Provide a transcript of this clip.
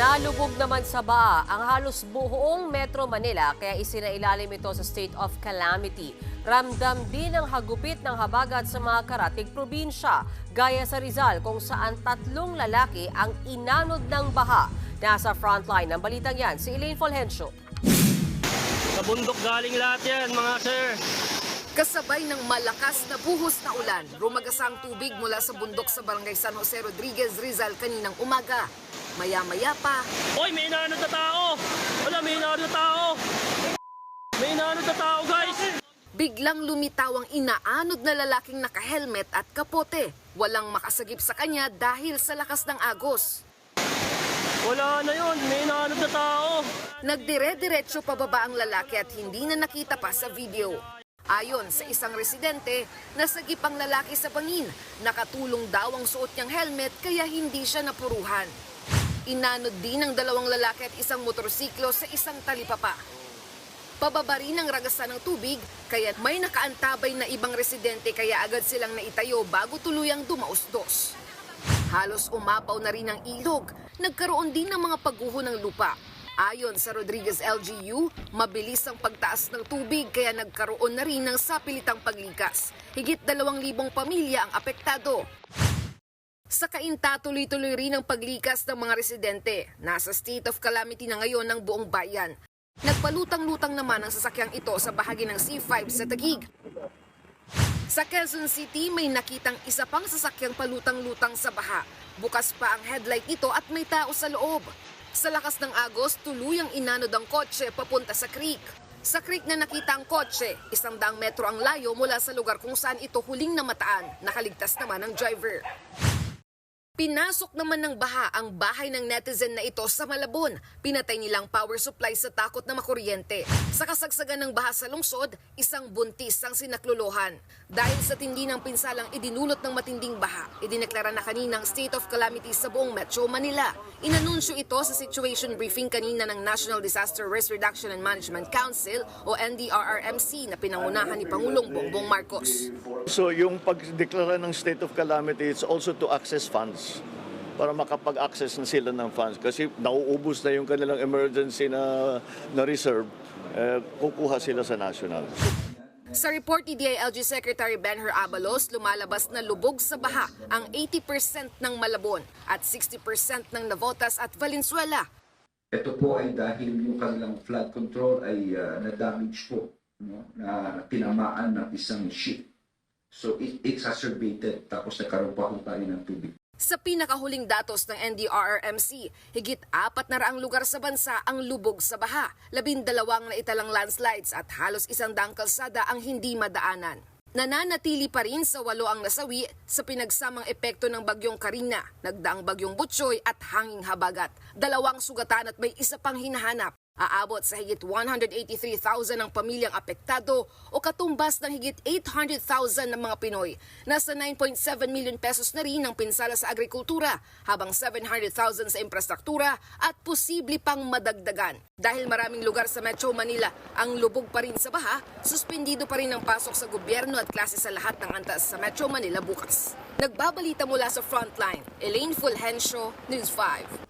Nalubog naman sa baa ang halos buong Metro Manila kaya isinailalim ito sa state of calamity. Ramdam din ang hagupit ng habagat sa mga karatig probinsya, gaya sa Rizal kung saan tatlong lalaki ang inanod ng baha. Nasa frontline ng balitang yan, si Elaine Fulgencio. Sa bundok galing lahat yan, mga sir. Kasabay ng malakas na buhos na ulan, rumagasang tubig mula sa bundok sa barangay San Jose Rodriguez, Rizal kaninang umaga. Maya-maya pa, Hoy, may inaanod na tao! Wala, may inaanod na tao! May inaanod na tao, guys! biglang lumitaw ang inaanod na lalaking nakahelmet at kapote. Walang makasagip sa kanya dahil sa lakas ng agos. Wala na yun, may inaanod na tao! Nagdire-diretso pababa ang lalaki at hindi na nakita pa sa video. Ayon sa isang residente, nasagip ang lalaki sa bangin. Nakatulong daw ang suot niyang helmet kaya hindi siya napuruhan. Inanod din ng dalawang lalaki at isang motorsiklo sa isang talipapa. Pababa rin ang ragasan ng tubig, kaya may nakaantabay na ibang residente kaya agad silang naitayo bago tuluyang dumausdos. Halos umapaw na rin ang ilog. Nagkaroon din ng mga pagguho ng lupa. Ayon sa Rodriguez LGU, mabilis ang pagtaas ng tubig kaya nagkaroon na rin ng sapilitang paglikas. Higit dalawang libong pamilya ang apektado. Sa kainta, tuloy-tuloy rin ang paglikas ng mga residente. Nasa state of calamity na ngayon ng buong bayan. Nagpalutang-lutang naman ang sasakyang ito sa bahagi ng C5 sa Taguig. Sa Quezon City, may nakitang isa pang sasakyang palutang-lutang sa baha. Bukas pa ang headlight nito at may tao sa loob. Sa lakas ng agos, tuluyang inanod ang kotse papunta sa creek. Sa creek na nakita ang kotse, isang daang metro ang layo mula sa lugar kung saan ito huling namataan. Nakaligtas naman ang driver. Pinasok naman ng baha ang bahay ng netizen na ito sa Malabon. Pinatay nilang power supply sa takot na makuryente. Sa kasagsagan ng baha sa lungsod, isang buntis ang sinakluluhan. Dahil sa tindi ng pinsalang idinulot ng matinding baha, idineklara na kaninang state of calamity sa buong Metro Manila. Inanunsyo ito sa situation briefing kanina ng National Disaster Risk Reduction and Management Council o NDRRMC na pinangunahan ni Pangulong Bongbong Marcos. So yung pagdeklara ng state of calamity, it's also to access funds para makapag-access na sila ng funds. Kasi nauubos na yung kanilang emergency na, na reserve, eh, kukuha sila sa national. Sa report ni DILG Secretary Benher Abalos, lumalabas na lubog sa baha ang 80% ng Malabon at 60% ng Navotas at Valenzuela. Ito po ay dahil yung kanilang flood control ay ah, na-damage po, no? na tinamaan ng isang ship. So it exacerbated tapos nagkaroon pa ho tayo ng tubig. Sa pinakahuling datos ng NDRRMC, higit apat na raang lugar sa bansa ang lubog sa baha. Labindalawang naitalang landslides at halos isang daang kalsada ang hindi madaanan. Nananatili pa rin sa walo ang nasawi sa pinagsamang epekto ng bagyong Karina, nagdaang bagyong Butchoy at hanging habagat. Dalawang sugatan at may isa pang hinahanap. Aabot sa higit 183,000 ang pamilyang apektado o katumbas ng higit 800,000 ng mga Pinoy. Nasa 9.7 million pesos na rin ang pinsala sa agrikultura, habang 700,000 sa infrastruktura at posible pang madagdagan. Dahil maraming lugar sa Metro Manila ang lubog pa rin sa baha, suspendido pa rin ang pasok sa gobyerno at klase sa lahat ng antas sa Metro Manila bukas. Nagbabalita mula sa Frontline, Elaine Fulgencio, News 5.